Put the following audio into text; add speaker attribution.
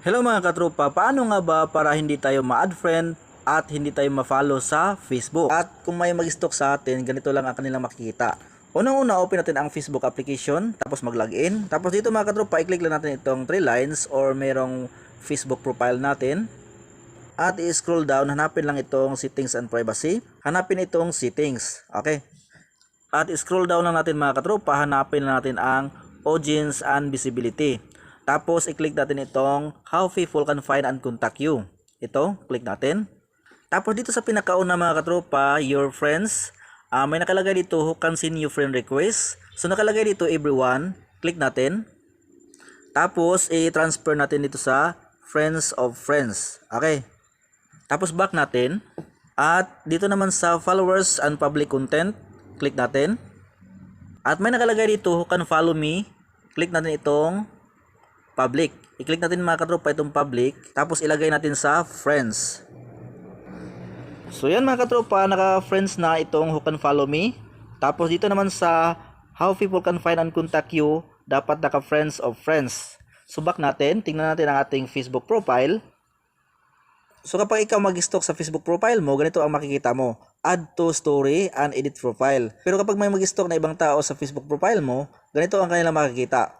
Speaker 1: Hello mga katropa, paano nga ba para hindi tayo ma-add friend at hindi tayo ma-follow sa Facebook? At kung may mag-stock sa atin, ganito lang ang kanilang makikita. Unang-una, open natin ang Facebook application, tapos mag-login. Tapos dito mga katropa, i-click lang natin itong three lines or merong Facebook profile natin. At i-scroll down, hanapin lang itong settings and privacy. Hanapin itong settings. Okay. At scroll down lang natin mga katropa, hanapin lang natin ang audience and visibility. Tapos i-click natin itong how people can find and contact you. Ito, click natin. Tapos dito sa pinakauna mga katropa, your friends, ah, may nakalagay dito who can send you friend request. So nakalagay dito everyone, click natin. Tapos i-transfer natin dito sa friends of friends. Okay. Tapos back natin. At dito naman sa followers and public content, click natin. At may nakalagay dito who can follow me. Click natin itong public. I-click natin mga katropa itong public. Tapos ilagay natin sa friends. So yan mga katropa, naka-friends na itong who can follow me. Tapos dito naman sa how people can find and contact you, dapat naka-friends of friends. So back natin, tingnan natin ang ating Facebook profile. So kapag ikaw mag-stock sa Facebook profile mo, ganito ang makikita mo. Add to story and edit profile. Pero kapag may mag-stock na ibang tao sa Facebook profile mo, ganito ang kanilang makikita.